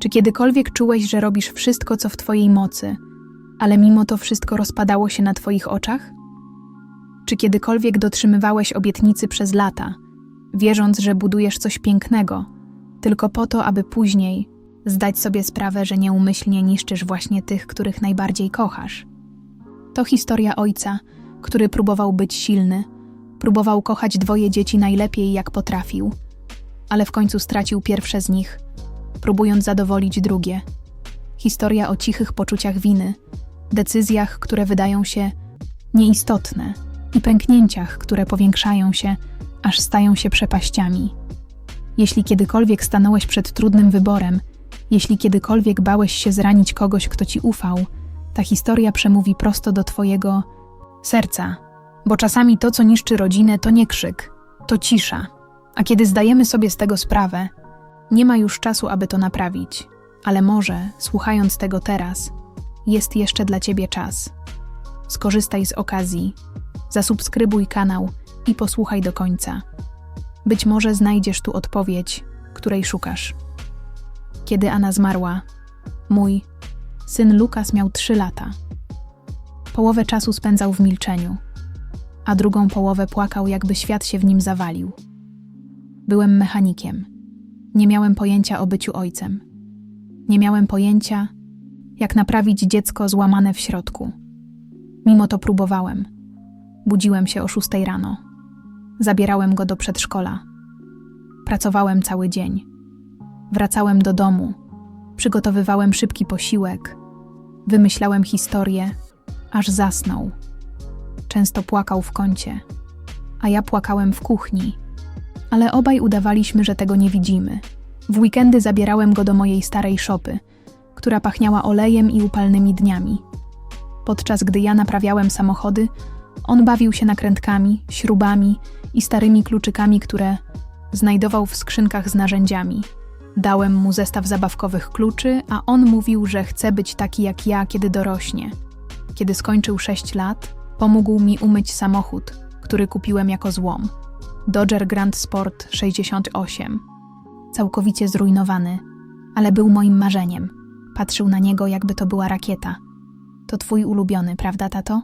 Czy kiedykolwiek czułeś, że robisz wszystko, co w Twojej mocy, ale mimo to wszystko rozpadało się na Twoich oczach? Czy kiedykolwiek dotrzymywałeś obietnicy przez lata, wierząc, że budujesz coś pięknego, tylko po to, aby później zdać sobie sprawę, że nieumyślnie niszczysz właśnie tych, których najbardziej kochasz? To historia ojca, który próbował być silny, próbował kochać dwoje dzieci najlepiej, jak potrafił, ale w końcu stracił pierwsze z nich, próbując zadowolić drugie. Historia o cichych poczuciach winy, decyzjach, które wydają się nieistotne i pęknięciach, które powiększają się, aż stają się przepaściami. Jeśli kiedykolwiek stanąłeś przed trudnym wyborem, jeśli kiedykolwiek bałeś się zranić kogoś, kto ci ufał, ta historia przemówi prosto do twojego serca, bo czasami to, co niszczy rodzinę, to nie krzyk, to cisza. A kiedy zdajemy sobie z tego sprawę, nie ma już czasu, aby to naprawić, ale może, słuchając tego teraz, jest jeszcze dla ciebie czas. Skorzystaj z okazji, zasubskrybuj kanał i posłuchaj do końca. Być może znajdziesz tu odpowiedź, której szukasz. Kiedy Anna zmarła, mój syn Lukas miał trzy lata. Połowę czasu spędzał w milczeniu, a drugą połowę płakał, jakby świat się w nim zawalił. Byłem mechanikiem. Nie miałem pojęcia o byciu ojcem. Nie miałem pojęcia, jak naprawić dziecko złamane w środku. Mimo to próbowałem. Budziłem się o szóstej rano. Zabierałem go do przedszkola. Pracowałem cały dzień. Wracałem do domu. Przygotowywałem szybki posiłek. Wymyślałem historię, aż zasnął. Często płakał w kącie, a ja płakałem w kuchni, ale obaj udawaliśmy, że tego nie widzimy. W weekendy zabierałem go do mojej starej szopy, która pachniała olejem i upalnymi dniami. Podczas gdy ja naprawiałem samochody, on bawił się nakrętkami, śrubami i starymi kluczykami, które znajdował w skrzynkach z narzędziami. Dałem mu zestaw zabawkowych kluczy, a on mówił, że chce być taki jak ja, kiedy dorośnie. Kiedy skończył 6 lat, pomógł mi umyć samochód, który kupiłem jako złom. Dodger Grand Sport 68. Całkowicie zrujnowany, ale był moim marzeniem. Patrzył na niego, jakby to była rakieta. To twój ulubiony, prawda, tato?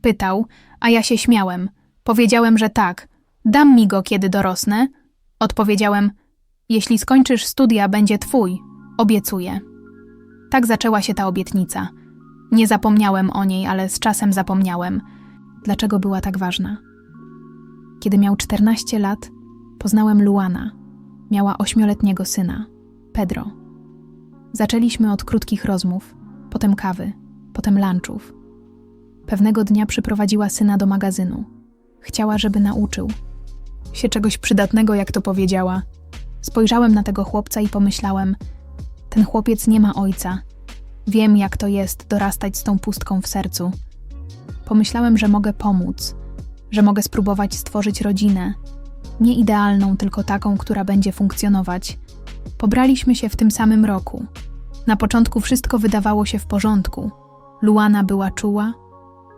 Pytał, a ja się śmiałem. Powiedziałem, że tak. Dam mi go, kiedy dorosnę. Odpowiedziałem, jeśli skończysz studia, będzie twój. Obiecuję. Tak zaczęła się ta obietnica. Nie zapomniałem o niej, ale z czasem zapomniałem. Dlaczego była tak ważna? Kiedy miał 14 lat, poznałem Luana. Miała ośmioletniego syna, Pedro. Zaczęliśmy od krótkich rozmów, potem kawy, potem lunchów. Pewnego dnia przyprowadziła syna do magazynu. Chciała, żeby nauczył się czegoś przydatnego, jak to powiedziała. Spojrzałem na tego chłopca i pomyślałem: Ten chłopiec nie ma ojca. Wiem, jak to jest dorastać z tą pustką w sercu. Pomyślałem, że mogę pomóc, że mogę spróbować stworzyć rodzinę. Nie idealną, tylko taką, która będzie funkcjonować. Pobraliśmy się w tym samym roku. Na początku wszystko wydawało się w porządku. Luana była czuła.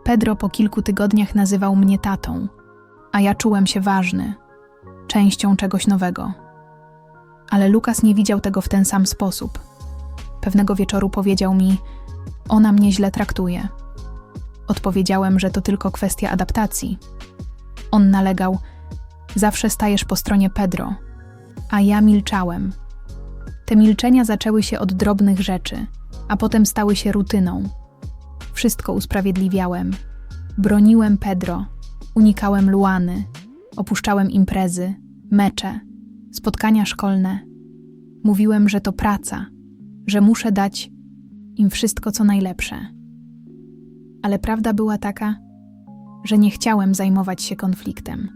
Pedro po kilku tygodniach nazywał mnie tatą, a ja czułem się ważny, częścią czegoś nowego. Ale Lukas nie widział tego w ten sam sposób. Pewnego wieczoru powiedział mi: Ona mnie źle traktuje. Odpowiedziałem, że to tylko kwestia adaptacji. On nalegał: Zawsze stajesz po stronie Pedro, a ja milczałem. Te milczenia zaczęły się od drobnych rzeczy, a potem stały się rutyną. Wszystko usprawiedliwiałem. Broniłem Pedro, unikałem Luany, opuszczałem imprezy, mecze, spotkania szkolne. Mówiłem, że to praca, że muszę dać im wszystko, co najlepsze. Ale prawda była taka, że nie chciałem zajmować się konfliktem.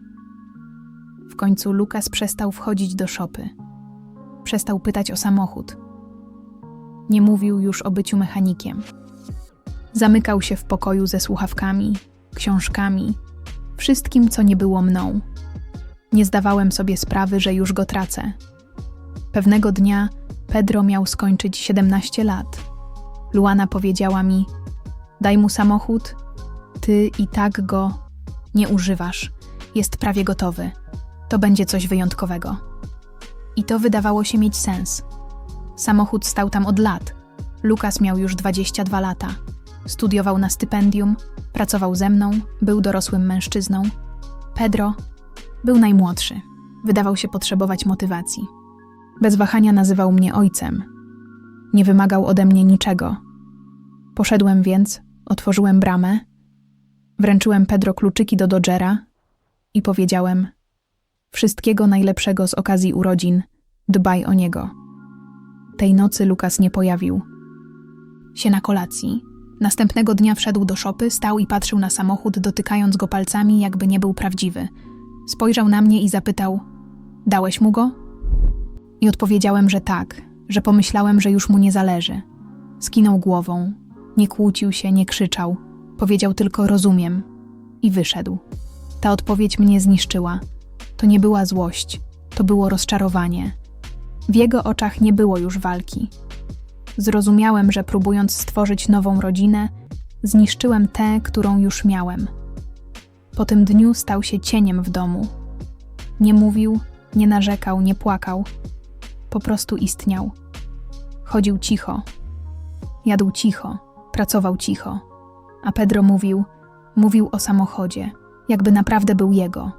W końcu Lukas przestał wchodzić do szopy. Przestał pytać o samochód. Nie mówił już o byciu mechanikiem. Zamykał się w pokoju ze słuchawkami, książkami, wszystkim, co nie było mną. Nie zdawałem sobie sprawy, że już go tracę. Pewnego dnia Pedro miał skończyć 17 lat. Luana powiedziała mi: Daj mu samochód, ty i tak go nie używasz. Jest prawie gotowy. To będzie coś wyjątkowego. I to wydawało się mieć sens. Samochód stał tam od lat. Lukas miał już 22 lata. Studiował na stypendium, pracował ze mną, był dorosłym mężczyzną. Pedro był najmłodszy. Wydawał się potrzebować motywacji. Bez wahania nazywał mnie ojcem. Nie wymagał ode mnie niczego. Poszedłem więc, otworzyłem bramę, wręczyłem Pedro kluczyki do Dodgera i powiedziałem: Wszystkiego najlepszego z okazji urodzin, dbaj o niego. Tej nocy Lukas nie pojawił. Się na kolacji. Następnego dnia wszedł do szopy, stał i patrzył na samochód, dotykając go palcami, jakby nie był prawdziwy. Spojrzał na mnie i zapytał: Dałeś mu go? I odpowiedziałem, że tak, że pomyślałem, że już mu nie zależy. Skinął głową, nie kłócił się, nie krzyczał, powiedział tylko rozumiem i wyszedł. Ta odpowiedź mnie zniszczyła. To nie była złość, to było rozczarowanie. W jego oczach nie było już walki. Zrozumiałem, że próbując stworzyć nową rodzinę, zniszczyłem tę, którą już miałem. Po tym dniu stał się cieniem w domu. Nie mówił, nie narzekał, nie płakał. Po prostu istniał. Chodził cicho. Jadł cicho, pracował cicho. A Pedro mówił, mówił o samochodzie, jakby naprawdę był jego.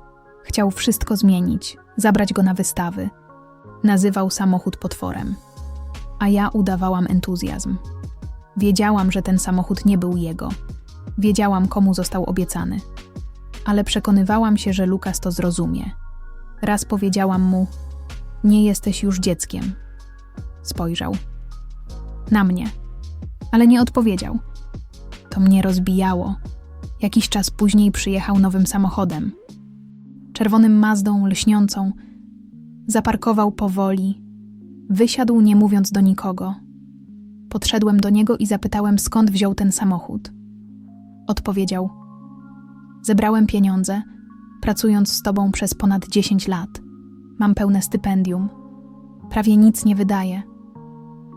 Chciał wszystko zmienić, zabrać go na wystawy. Nazywał samochód potworem. A ja udawałam entuzjazm. Wiedziałam, że ten samochód nie był jego. Wiedziałam, komu został obiecany. Ale przekonywałam się, że Lukas to zrozumie. Raz powiedziałam mu: Nie jesteś już dzieckiem. Spojrzał. Na mnie. Ale nie odpowiedział. To mnie rozbijało. Jakiś czas później przyjechał nowym samochodem. Czerwonym Mazdą lśniącą. Zaparkował powoli. Wysiadł, nie mówiąc do nikogo. Podszedłem do niego i zapytałem, skąd wziął ten samochód. Odpowiedział: Zebrałem pieniądze, pracując z tobą przez ponad 10 lat. Mam pełne stypendium. Prawie nic nie wydaję.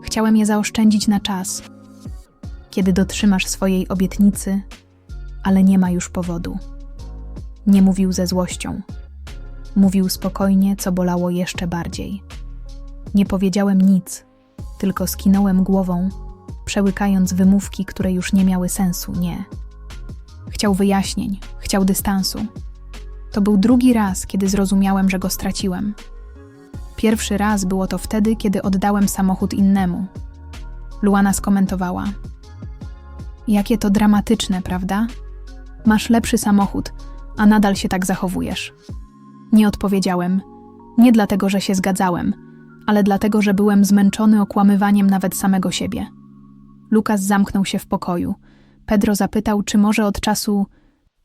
Chciałem je zaoszczędzić na czas, kiedy dotrzymasz swojej obietnicy, ale nie ma już powodu. Nie mówił ze złością. Mówił spokojnie, co bolało jeszcze bardziej. Nie powiedziałem nic, tylko skinąłem głową, przełykając wymówki, które już nie miały sensu, nie. Chciał wyjaśnień, chciał dystansu. To był drugi raz, kiedy zrozumiałem, że go straciłem. Pierwszy raz było to wtedy, kiedy oddałem samochód innemu. Luana skomentowała: Jakie to dramatyczne, prawda? Masz lepszy samochód, a nadal się tak zachowujesz. Nie odpowiedziałem. Nie dlatego, że się zgadzałem, ale dlatego, że byłem zmęczony okłamywaniem nawet samego siebie. Lukas zamknął się w pokoju. Pedro zapytał, czy może od czasu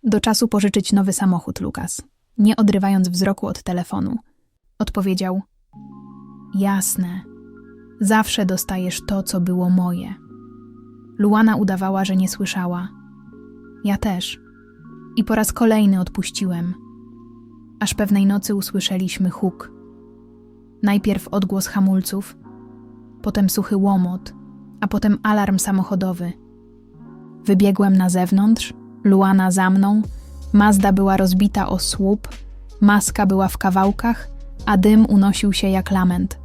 do czasu pożyczyć nowy samochód, Lukas, nie odrywając wzroku od telefonu. Odpowiedział: Jasne. Zawsze dostajesz to, co było moje. Luana udawała, że nie słyszała. Ja też. I po raz kolejny odpuściłem. Aż pewnej nocy usłyszeliśmy huk. Najpierw odgłos hamulców, potem suchy łomot, a potem alarm samochodowy. Wybiegłem na zewnątrz, Luana za mną, Mazda była rozbita o słup, maska była w kawałkach, a dym unosił się jak lament.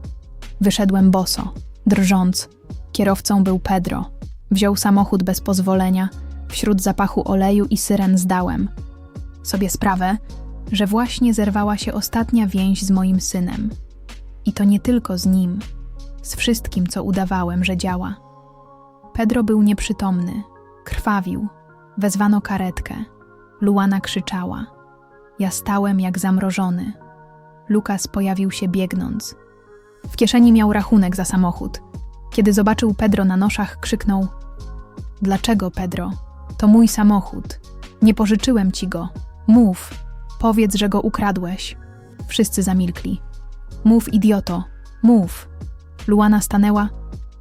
Wyszedłem boso, drżąc. Kierowcą był Pedro. Wziął samochód bez pozwolenia. Wśród zapachu oleju i syren zdałem sobie sprawę, że właśnie zerwała się ostatnia więź z moim synem. I to nie tylko z nim, z wszystkim, co udawałem, że działa. Pedro był nieprzytomny, krwawił. Wezwano karetkę. Luana krzyczała. Ja stałem jak zamrożony. Lukas pojawił się biegnąc. W kieszeni miał rachunek za samochód. Kiedy zobaczył Pedro na noszach, krzyknął: Dlaczego, Pedro? To mój samochód. Nie pożyczyłem ci go. Mów, powiedz, że go ukradłeś. Wszyscy zamilkli. Mów, idioto, mów. Luana stanęła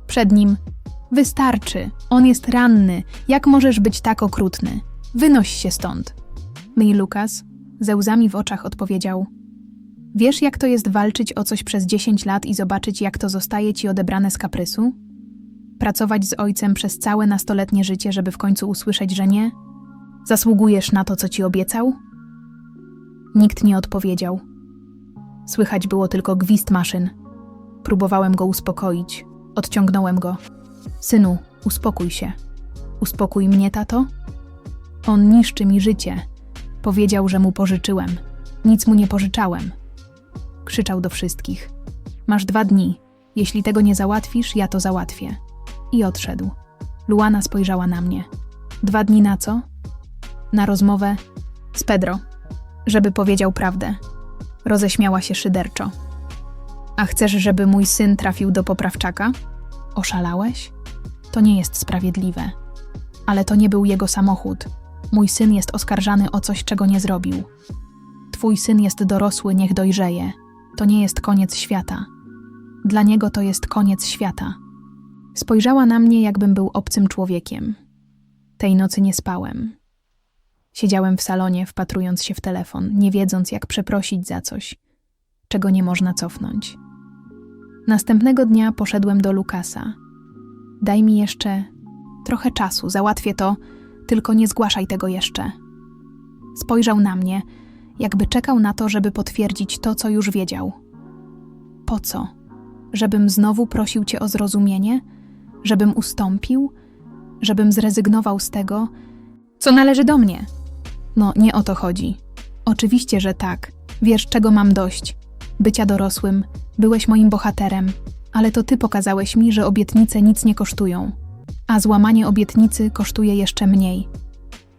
przed nim. Wystarczy, on jest ranny. Jak możesz być tak okrutny? Wynoś się stąd. My i Lukas, ze łzami w oczach, odpowiedział: Wiesz, jak to jest walczyć o coś przez 10 lat i zobaczyć, jak to zostaje ci odebrane z kaprysu? Pracować z ojcem przez całe nastoletnie życie, żeby w końcu usłyszeć, że nie? Zasługujesz na to, co ci obiecał? Nikt nie odpowiedział. Słychać było tylko gwizd maszyn. Próbowałem go uspokoić. Odciągnąłem go. Synu, uspokój się. Uspokój mnie, tato? On niszczy mi życie. Powiedział, że mu pożyczyłem. Nic mu nie pożyczałem. Krzyczał do wszystkich. Masz dwa dni. Jeśli tego nie załatwisz, ja to załatwię. I odszedł. Luana spojrzała na mnie. Dwa dni na co? Na rozmowę z Pedro, żeby powiedział prawdę. Roześmiała się szyderczo. A chcesz, żeby mój syn trafił do poprawczaka? Oszalałeś? To nie jest sprawiedliwe. Ale to nie był jego samochód. Mój syn jest oskarżany o coś, czego nie zrobił. Twój syn jest dorosły, niech dojrzeje. To nie jest koniec świata. Dla niego to jest koniec świata. Spojrzała na mnie, jakbym był obcym człowiekiem. Tej nocy nie spałem. Siedziałem w salonie, wpatrując się w telefon, nie wiedząc, jak przeprosić za coś, czego nie można cofnąć. Następnego dnia poszedłem do Lukasa. Daj mi jeszcze trochę czasu, załatwię to, tylko nie zgłaszaj tego jeszcze. Spojrzał na mnie, jakby czekał na to, żeby potwierdzić to, co już wiedział. Po co? Żebym znowu prosił cię o zrozumienie? Żebym ustąpił? Żebym zrezygnował z tego, co należy do mnie? No, nie o to chodzi. Oczywiście, że tak. Wiesz, czego mam dość. Bycia dorosłym, byłeś moim bohaterem, ale to ty pokazałeś mi, że obietnice nic nie kosztują. A złamanie obietnicy kosztuje jeszcze mniej.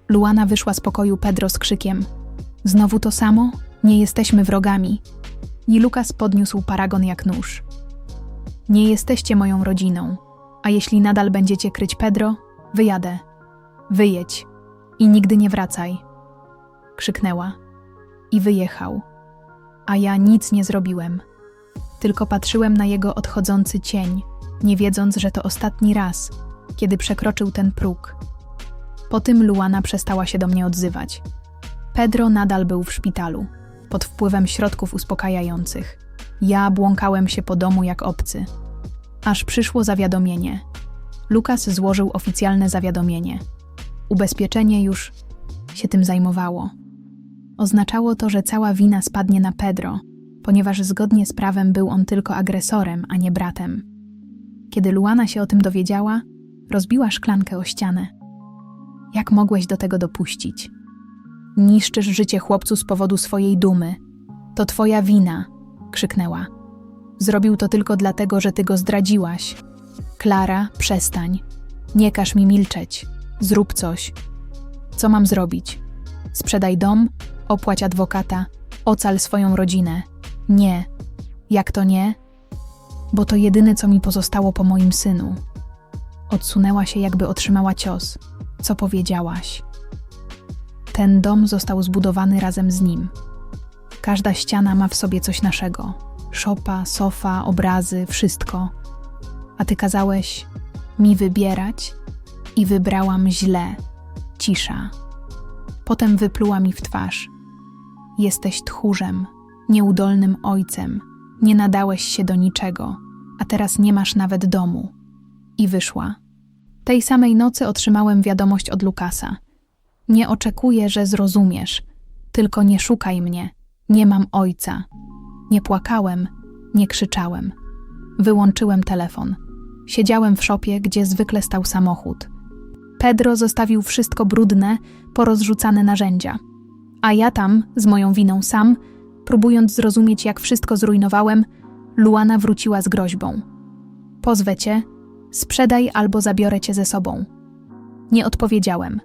Luana wyszła z pokoju Pedro z krzykiem. Znowu to samo? Nie jesteśmy wrogami. I Lukas podniósł paragon jak nóż. Nie jesteście moją rodziną, a jeśli nadal będziecie kryć Pedro, wyjadę. Wyjedź i nigdy nie wracaj. Krzyknęła i wyjechał. A ja nic nie zrobiłem. Tylko patrzyłem na jego odchodzący cień, nie wiedząc, że to ostatni raz, kiedy przekroczył ten próg. Po tym Luana przestała się do mnie odzywać. Pedro nadal był w szpitalu, pod wpływem środków uspokajających. Ja błąkałem się po domu jak obcy. Aż przyszło zawiadomienie. Lukas złożył oficjalne zawiadomienie. Ubezpieczenie już się tym zajmowało. Oznaczało to, że cała wina spadnie na Pedro, ponieważ zgodnie z prawem był on tylko agresorem, a nie bratem. Kiedy Luana się o tym dowiedziała, rozbiła szklankę o ścianę. Jak mogłeś do tego dopuścić? Niszczysz życie chłopcu z powodu swojej dumy. To twoja wina, krzyknęła. Zrobił to tylko dlatego, że ty go zdradziłaś. Klara, przestań. Nie każ mi milczeć. Zrób coś. Co mam zrobić? Sprzedaj dom, opłać adwokata, ocal swoją rodzinę. Nie. Jak to nie? Bo to jedyne, co mi pozostało po moim synu. Odsunęła się, jakby otrzymała cios. Co powiedziałaś? Ten dom został zbudowany razem z nim. Każda ściana ma w sobie coś naszego: szopa, sofa, obrazy, wszystko. A ty kazałeś mi wybierać i wybrałam źle. Cisza. Potem wypluła mi w twarz. Jesteś tchórzem, nieudolnym ojcem, nie nadałeś się do niczego, a teraz nie masz nawet domu. I wyszła. Tej samej nocy otrzymałem wiadomość od Lukasa. Nie oczekuję, że zrozumiesz, tylko nie szukaj mnie. Nie mam ojca. Nie płakałem, nie krzyczałem. Wyłączyłem telefon. Siedziałem w szopie, gdzie zwykle stał samochód. Pedro zostawił wszystko brudne, porozrzucane narzędzia. A ja tam, z moją winą sam, próbując zrozumieć, jak wszystko zrujnowałem, Luana wróciła z groźbą. Pozwę cię, sprzedaj albo zabiorę cię ze sobą. Nie odpowiedziałem,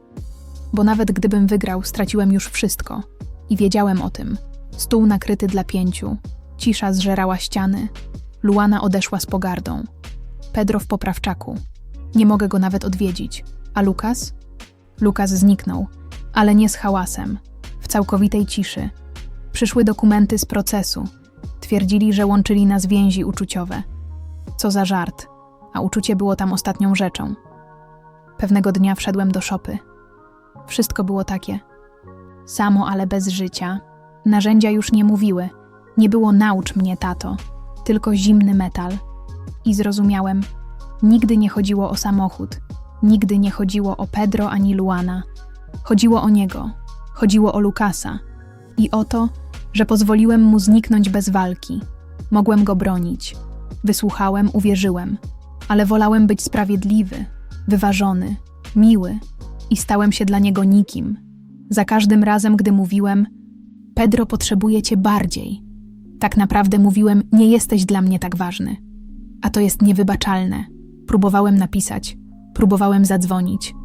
bo nawet gdybym wygrał, straciłem już wszystko. I wiedziałem o tym. Stół nakryty dla pięciu, cisza zżerała ściany. Luana odeszła z pogardą. Pedro w poprawczaku. Nie mogę go nawet odwiedzić. A Lukas? Lukas zniknął, ale nie z hałasem, w całkowitej ciszy. Przyszły dokumenty z procesu. Twierdzili, że łączyli nas więzi uczuciowe. Co za żart, a uczucie było tam ostatnią rzeczą. Pewnego dnia wszedłem do szopy. Wszystko było takie. Samo, ale bez życia. Narzędzia już nie mówiły. Nie było naucz mnie, tato, tylko zimny metal. I zrozumiałem, nigdy nie chodziło o samochód, nigdy nie chodziło o Pedro ani Luana. Chodziło o niego, chodziło o Lukasa i o to, że pozwoliłem mu zniknąć bez walki. Mogłem go bronić. Wysłuchałem, uwierzyłem. ale wolałem być sprawiedliwy, wyważony, miły i stałem się dla niego nikim. Za każdym razem, gdy mówiłem: Pedro potrzebuje cię bardziej, tak naprawdę mówiłem: Nie jesteś dla mnie tak ważny. A to jest niewybaczalne. Próbowałem napisać, próbowałem zadzwonić,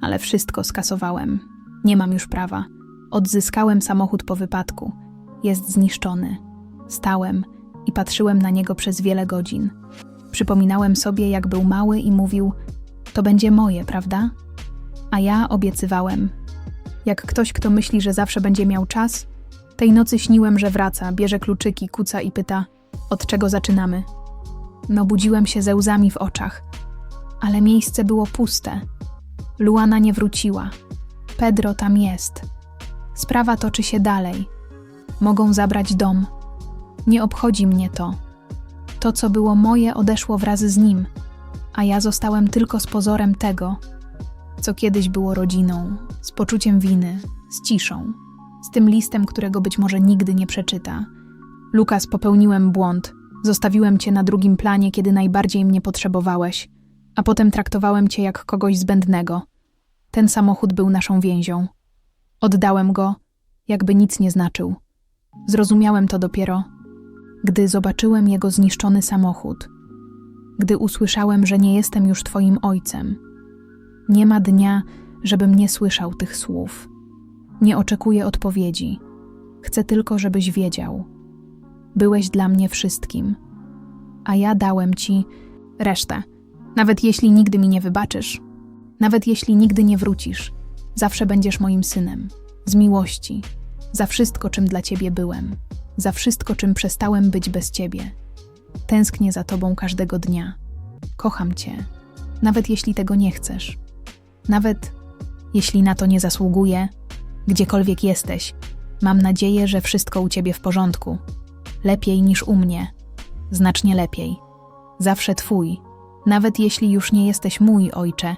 ale wszystko skasowałem. Nie mam już prawa. Odzyskałem samochód po wypadku. Jest zniszczony. Stałem i patrzyłem na niego przez wiele godzin. Przypominałem sobie, jak był mały i mówił: To będzie moje, prawda? A ja obiecywałem. Jak ktoś, kto myśli, że zawsze będzie miał czas, tej nocy śniłem, że wraca, bierze kluczyki, kuca i pyta: Od czego zaczynamy? No, budziłem się ze łzami w oczach, ale miejsce było puste. Luana nie wróciła. Pedro tam jest. Sprawa toczy się dalej. Mogą zabrać dom. Nie obchodzi mnie to. To, co było moje, odeszło wraz z nim, a ja zostałem tylko z pozorem tego, co kiedyś było rodziną, z poczuciem winy, z ciszą, z tym listem, którego być może nigdy nie przeczyta. Lukas, popełniłem błąd. Zostawiłem cię na drugim planie, kiedy najbardziej mnie potrzebowałeś, a potem traktowałem cię jak kogoś zbędnego. Ten samochód był naszą więzią. Oddałem go, jakby nic nie znaczył. Zrozumiałem to dopiero, gdy zobaczyłem jego zniszczony samochód, gdy usłyszałem, że nie jestem już twoim ojcem. Nie ma dnia, żebym nie słyszał tych słów. Nie oczekuję odpowiedzi. Chcę tylko, żebyś wiedział. Byłeś dla mnie wszystkim, a ja dałem ci resztę. Nawet jeśli nigdy mi nie wybaczysz, nawet jeśli nigdy nie wrócisz, zawsze będziesz moim synem. Z miłości, za wszystko, czym dla ciebie byłem, za wszystko, czym przestałem być bez ciebie. Tęsknię za tobą każdego dnia. Kocham cię, nawet jeśli tego nie chcesz. Nawet jeśli na to nie zasługuję, gdziekolwiek jesteś, mam nadzieję, że wszystko u ciebie w porządku. Lepiej niż u mnie. Znacznie lepiej. Zawsze twój, nawet jeśli już nie jesteś mój ojcze,